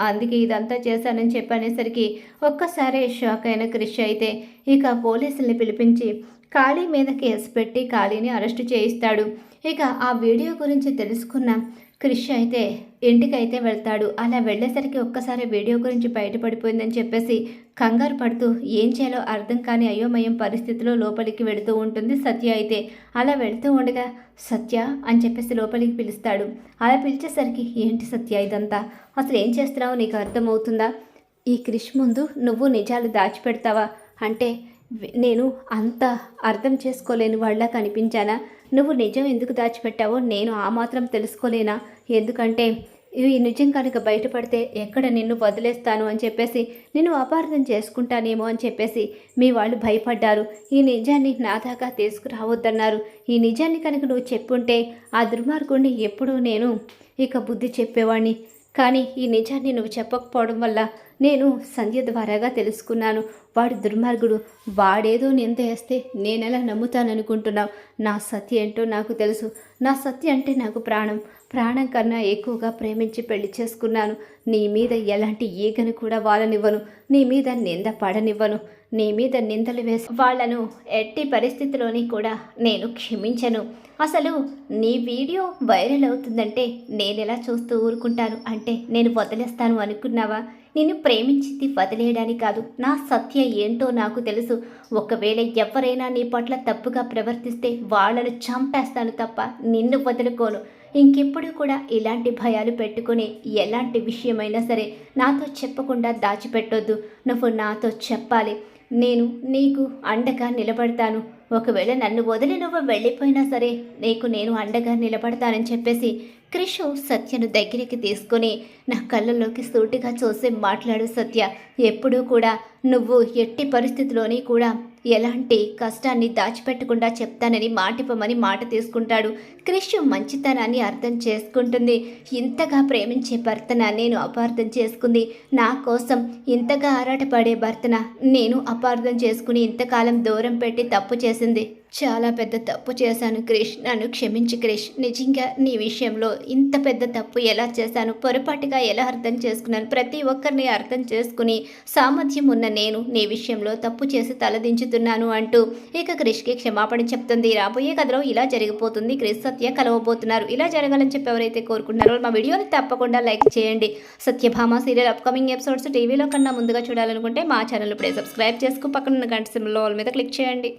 అందుకే ఇదంతా చేశానని చెప్పనేసరికి ఒక్కసారి షాక్ అయిన క్రిష్ అయితే ఇక పోలీసుల్ని పిలిపించి ఖాళీ మీద కేసు పెట్టి ఖాళీని అరెస్టు చేయిస్తాడు. ఇక ఆ వీడియో గురించి తెలుసుకున్న క్రిష్ అయితే ఇంటికైతే వెళ్తాడు. అలా వెళ్ళేసరికి ఒక్కసారి వీడియో గురించి బయటపడిపోయిందని చెప్పేసి కంగారు పడుతూ ఏం చేయాలో అర్థం కాని అయోమయం పరిస్థితిలో లోపలికి వెళుతూ ఉంటుంది సత్య అయితే. అలా వెళుతూ ఉండగా సత్య అని చెప్పేసి లోపలికి పిలుస్తాడు. అలా పిలిచేసరికి ఏంటి సత్య ఇదంతా? అసలు ఏం చేస్తున్నావో? నీకు అర్థమవుతుందా? ఈ క్రిష్ ముందు నువ్వు నిజాలు దాచిపెడతావా? అంటే నేను అంత అర్థం చేసుకోలేని వాళ్ళ కనిపించానా? నువ్వు నిజం ఎందుకు దాచిపెట్టావో నేను ఆ మాత్రం తెలుసుకోలేనా? ఎందుకంటే ఈ నిజం కనుక బయటపడితే ఎక్కడ నిన్ను వదిలేస్తాను అని చెప్పేసి నిన్ను అపార్థం చేసుకుంటానేమో అని చెప్పేసి మీ వాళ్ళు భయపడ్డారు. ఈ నిజాన్ని నా దాకా తీసుకురావద్దన్నారు. ఈ నిజాన్ని కనుక నువ్వు చెప్పుంటే ఆ దుర్మార్గుడిని ఎప్పుడూ నేను ఇక బుద్ధి చెప్పేవాడిని కానీ ఈ నిజాన్ని నువ్వు చెప్పకపోవడం వల్ల నేను సంధ్య ద్వారాగా తెలుసుకున్నాను. వాడు దుర్మార్గుడు. వాడేదో నింద వేస్తే నేనెలా నమ్ముతాననుకుంటున్నావు? నా సత్య ఏంటో నాకు తెలుసు. నా సత్య అంటే నాకు ప్రాణం. ప్రాణం కన్నా ఎక్కువగా ప్రేమించి పెళ్ళి చేసుకున్నాను. నీ మీద ఎలాంటి ఈగను కూడా వాళ్ళనివ్వను నీ మీద నింద పడనివ్వను. నీ మీద నిందలు వేసి వాళ్ళను ఎట్టి పరిస్థితిలోని కూడా నేను క్షమించను. అసలు నీ వీడియో వైరల్ అవుతుందంటే నేను ఎలా చూస్తూ ఊరుకుంటాను? అంటే నేను వదిలేస్తాను అనుకున్నావా? నిన్ను ప్రేమించింది వదిలేయడానికి కాదు. నా సత్య ఏంటో నాకు తెలుసు. ఒకవేళ ఎవరైనా నీ పట్ల తప్పుగా ప్రవర్తిస్తే వాళ్ళను చంపేస్తాను తప్ప నిన్ను వదులుకోను. ఇంకెప్పుడు కూడా ఇలాంటి భయాలు పెట్టుకుని ఎలాంటి విషయమైనా సరే నాతో చెప్పకుండా దాచిపెట్టొద్దు. నువ్వు నాతో చెప్పాలి. నేను నీకు అండగా నిలబడతాను. ఒకవేళ నన్ను వదిలి నువ్వు వెళ్ళిపోయినా సరే నీకు నేను అండగా నిలబడతానని చెప్పేసి క్రిషు సత్యను దగ్గరికి తీసుకొని నా కళ్ళల్లోకి సూటిగా చూసి మాట్లాడు సత్య. ఎప్పుడూ కూడా నువ్వు ఎట్టి పరిస్థితిలోని కూడా ఎలాంటి కష్టాన్ని దాచిపెట్టకుండా చెప్తానని మాటిపమని మాట తీసుకుంటాడు. క్రిష్ మంచితనాన్ని అర్థం చేసుకుంటుంది. ఇంతగా ప్రేమించే భర్తన నేను అపార్థం చేసుకుంది. నా కోసం ఇంతగా ఆరాటపడే భర్తన నేను అపార్థం చేసుకుని ఇంతకాలం దూరం పెట్టి తప్పు చేసింది. చాలా పెద్ద తప్పు చేశాను క్రిష్ నన్ను క్షమించు క్రిష్ నిజంగా నీ విషయంలో ఇంత పెద్ద తప్పు ఎలా చేశాను? పొరపాటుగా ఎలా అర్థం చేసుకున్నాను? ప్రతి ఒక్కరిని అర్థం చేసుకుని సామర్థ్యం ఉన్న నేను నీ విషయంలో తప్పు చేసి తలదించుతున్నాను అంటూ ఇక క్రిష్కి క్షమాపణ చెప్తుంది. రాబోయే కథలో ఇలా జరిగిపోతుంది. క్రిష్ సత్య కలవబోతున్నారు. ఇలా జరగాలని చెప్పి ఎవరైతే కోరుకుంటున్నారో మా వీడియోని తప్పకుండా లైక్ చేయండి. సత్యభామ సీరియల్ అప్కమింగ్ ఎపిసోడ్స్ టీవీలో కన్నా ముందుగా చూడాలనుకుంటే మా ఛానల్ ఇప్పుడే సబ్స్క్రైబ్ చేసుకు పక్కన ఉన్న గంట సింబల్ మీద క్లిక్ చేయండి.